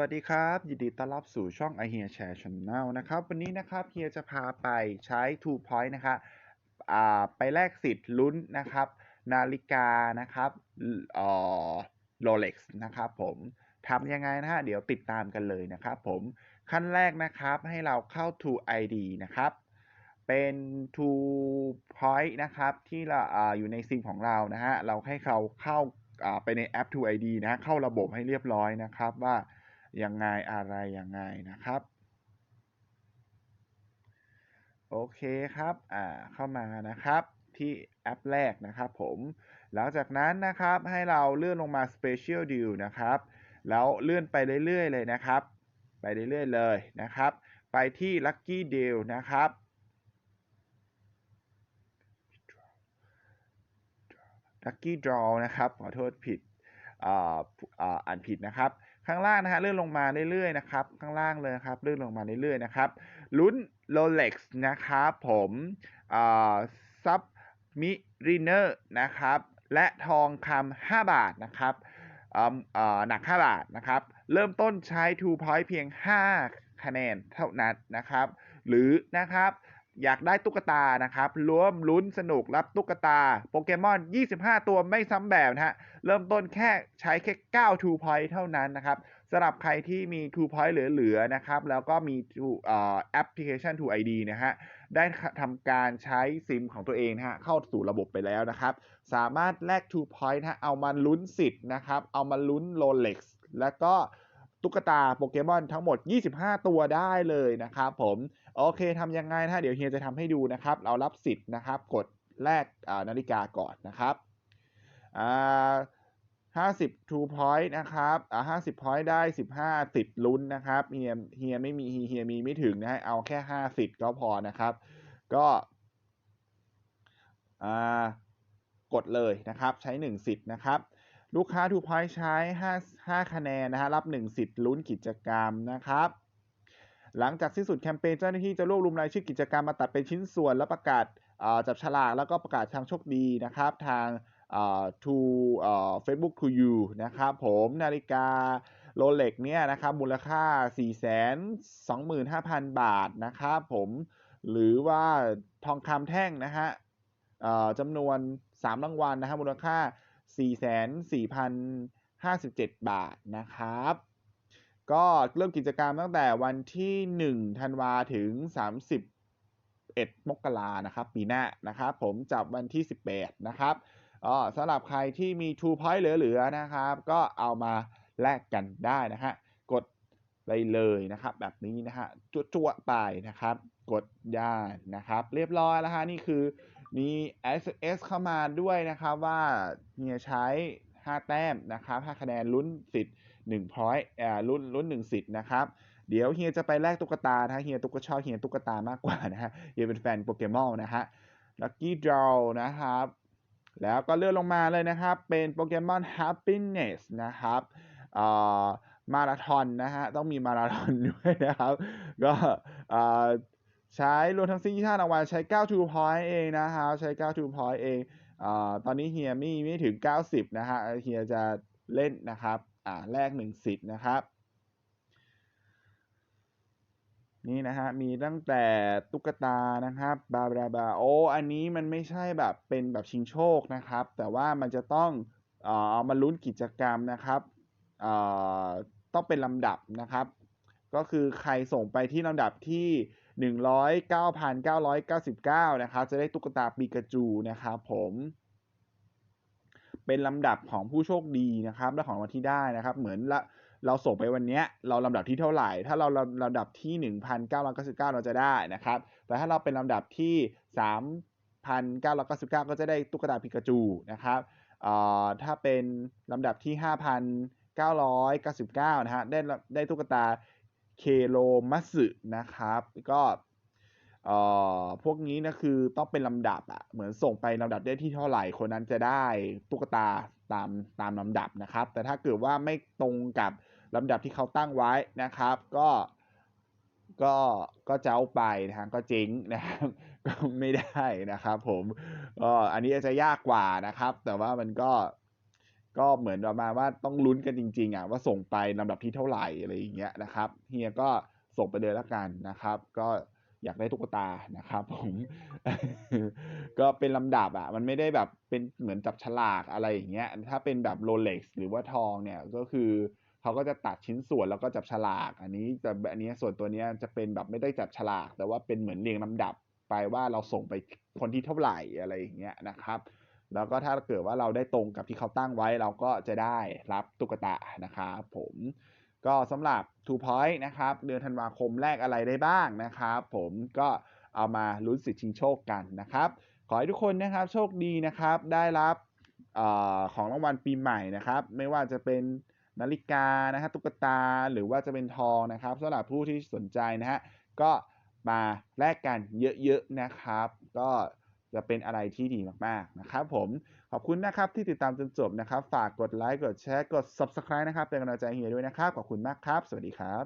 วัสดีครับ ยินดีต้อนรับสู่ช่อง i h e a Share Channel นะครับ วันนี้นะครับเฮียจะพาไปใช้ Two Point นะครับไปแลกสิทธิ์ลุ้นนะครับ นาฬิกานะครับเอ่อ Rolex นะครับผมทำยังไงนะฮะ เดี๋ยวติดตามกันเลยนะครับผมขั้นแรกนะครับให้เราเข้า True ID นะครับ เป็น True Point นะครับ ที่เราออยู่ในซิมของเรานะฮะ เราให้เขาเข้าไปในแอป True ID นะ เข้าระบบให้เรียบร้อยนะครับว่า ยังไงอะไรยังไงนะครับ โอเคครับอ่าเข้ามานะครับที่แอปแรกนะครับผมหลังจากนั้นนะครับให้เราเลื่อนลงมา Special Deal นะครับ แล้วเลื่อนไปเรื่อยๆเลยนะครับ ไปเรื่อยๆเลยนะครับ ไปที่ Lucky Deal นะครับ Lucky Draw นะครับ ขอโทษผิดอ่าอ่านผิดนะครับ ข้างล่างนะฮะเลื่อนลงมาเรื่อยๆนะครับข้างล่างเลยครับเลื่อนลงมาเรื่อยๆนะครับลุ้น Rolex นะครับผมซับมิริเนอร์นะครับและทองคำ5บาทนะครับหนัก 5 บาทนะครับ เริ่มต้นใช้ Two Point เพียง 5 คะแนนเท่านั้นนะครับ หรือนะครับ อยากได้ตุ๊กตานะครับร่วมลุ้นสนุกรับตุ๊กตาโปเกมอน 25 ตัวไม่ซ้ำแบบนะฮะ เริ่มต้นแค่ใช้แค่9 True Point เท่านั้นนะครับสำหรับใครที่มี True Point เหลือๆนะครับ แล้วก็มีแอปพลิเคชัน True ID นะฮะ ได้ทำการใช้ซิมของตัวเองนะฮะ เข้าสู่ระบบไปแล้วนะครับ สามารถแลก True Point นะฮะเอามาลุ้นสิทธิ์นะครับ เอามาลุ้น Rolex แล้วก็ ตุ๊กตาโปเกมอนทั้งหมด 25 ตัวได้เลยนะครับผมโอเคทำยังไงนะฮะเดี๋ยวเฮียจะทำให้ดูนะครับ เรารับสิทธิ์นะครับ กดแลกนาฬิกาก่อนนะครับอ่า50 True Point นะครับอ่า50 Point ได้ 15สิทธิ์ลุ้นนะครับเฮียเฮียไม่มีเฮียมีไม่ถึงนะฮะเอาแค่5สิทธิ์ก็พอนะครับ ก็อ่ากดเลยนะครับ ใช้ 1 สิทธิ์นะครับ ลูกค้า True Point ใช้ 5 5 คะแนนนะฮะ รับ 1 สิทธิ์ลุ้นกิจกรรมนะครับ หลังจากสิ้นสุดแคมเปญเจ้าหน้าที่จะรวบรวมรายชื่อกิจกรรมมาตัดเป็นชิ้นส่วนแล้วประกาศจับฉลากแล้วก็ประกาศทางโชคดีนะครับ ทาง to Facebook to you นะครับผมนาฬิกาโรเล็กเนี่ยนะครับ มูลค่า 425,000 บาทนะครับผมหรือว่าทองคำแท่งนะฮะจำนวน 3 รางวัลนะฮะมูลค่า 44,057 บาทนะครับ ก็เริ่มกิจกรรมตั้งแต่วันที่ 1 ธันวาถึง 31 มกรานะครับ ปีหน้านะครับ ผมจับวันที่ 18 นะครับอ๋อสำหรับใครที่มี True Point เหลือๆนะครับ ก็เอามาแลกกันได้นะฮะ กดไปเลยนะครับ แบบนี้นะฮะจั่วๆไปนะครับ กดได้นะครับ เรียบร้อยแล้วฮะนี่คือ มี SMS เข้ามาด้วยนะครับว่าเฮียใช้ 5 แต้มนะครับ5คะแนนลุ้นสิทธิ์1 point อ่าลุ้นลุ้น1สิทธิ์นะครับเดี๋ยวเฮียจะไปแลกตุ๊กตานะเฮียตุ๊กชอบเฮียตุ๊กตามากกว่านะฮะเฮียเป็นแฟนโปเกมอนนะฮะ Lucky Draw นะครับ แล้วก็เลื่อนลงมาเลยนะครับ เป็นโปเกมอน Happiness นะครับมาราธอนนะฮะต้องมีมาราธอนด้วยนะครับ ก็ ใช้รวมทั้งสิ้นที่ท่ารางวัลใช้9 True Point เองนะครับใช้9 True Point เองอตอนนี้เฮียไม่ไม่ถึง 90 นะฮะเฮียจะเล่นนะครับอ่าแลกหนึ่งสิทธิ์นะครับ นี่นะฮะมีตั้งแต่ตุ๊กตานะครับบาบาบาโออันนี้มันไม่ใช่แบบเป็นแบบชิงโชคนะครับ แต่ว่ามันจะต้องเอามาลุ้นกิจกรรมนะครับต้องเป็นลำดับนะครับ ก็คือใครส่งไปที่ลำดับที่ 109,999 นะครับ จะได้ตุ๊กตาปีกาจูนะครับผม เป็นลำดับของผู้โชคดีนะครับ และของวันที่ได้นะครับ เหมือนละเราส่งไปวันนี้เราลำดับที่เท่าไหร่ ถ้าเราลำดับที่ 1,999 เราจะได้นะครับ แต่ถ้าเราเป็นลำดับที่ 3,999 ก็จะได้ตุ๊กตาปิกาจูนะครับถ้าเป็นลำดับที่ 5,999 นะฮะได้ได้ตุ๊กตา เคโรมัสึนะครับ ก็เอ่อพวกนี้นะคือต้องเป็นลำดับอะเหมือนส่งไปลำดับได้ที่เท่าไหร่คนนั้นจะได้ตุ๊กตาตามตามลำดับนะครับ แต่ถ้าเกิดว่าไม่ตรงกับลำดับที่เขาตั้งไว้นะครับ ก็ก็ก็เจ้าไปนะฮะก็เจ๊งนะครับก็ไม่ได้นะครับ ผมก็อันนี้อาจจะยากกว่านะครับ แต่ว่ามันก็ ก็เหมือนประมาณว่าต้องลุ้นกันจริงๆอะว่าส่งไปลำดับที่เท่าไหร่อะไรอย่างเงี้ยนะครับเฮียก็ส่งไปเลยล้วกันนะครับ ก็อยากได้ตุ๊กตานะครับ ผมก็เป็นลำดับอะ มันไม่ได้แบบเป็นเหมือนจับฉลากอะไรอย่างเงี้ย ถ้าเป็นแบบโรเล็กซ์หรือว่าทองเนี่ยก็คือเขาก็จะตัดชิ้นส่วนแล้วก็จับฉลาก อันนี้แต่อันนี้ส่วนตัวเนี้ยจะเป็นแบบไม่ได้จับฉลาก แต่ว่าเป็นเหมือนเรียงลำดับไปว่าเราส่งไปคนที่เท่าไหร่อะไรอย่างเงี้ยนะครับ แล้วก็ถ้าเกิดว่าเราได้ตรงกับที่เขาตั้งไว้เราก็จะได้รับตุ๊กตานะครับผมก็สำหรับ Two Point นะครับเดือนธันวาคมแรกอะไรได้บ้างนะครับ ผมก็เอามาลุ้นสิทธิ์ชิงโชคกันนะครับ ขอให้ทุกคนนะครับโชคดีนะครับได้รับออของรางวัลปีใหม่นะครับ ไม่ว่าจะเป็นนาฬิกานะฮะตุ๊กตาหรือว่าจะเป็นทองนะครับสำหรับผู้ที่สนใจนะฮะก็มาแลกกันเยอะๆนะครับ ก็ จะเป็นอะไรที่ดีมากๆนะครับผมขอบคุณนะครับที่ติดตามจนจบนะครับ ฝากกดไลค์กดแชร์กด subscribe นะครับ เป็นกำลังใจเฮียด้วยนะครับ ขอบคุณมากครับ สวัสดีครับ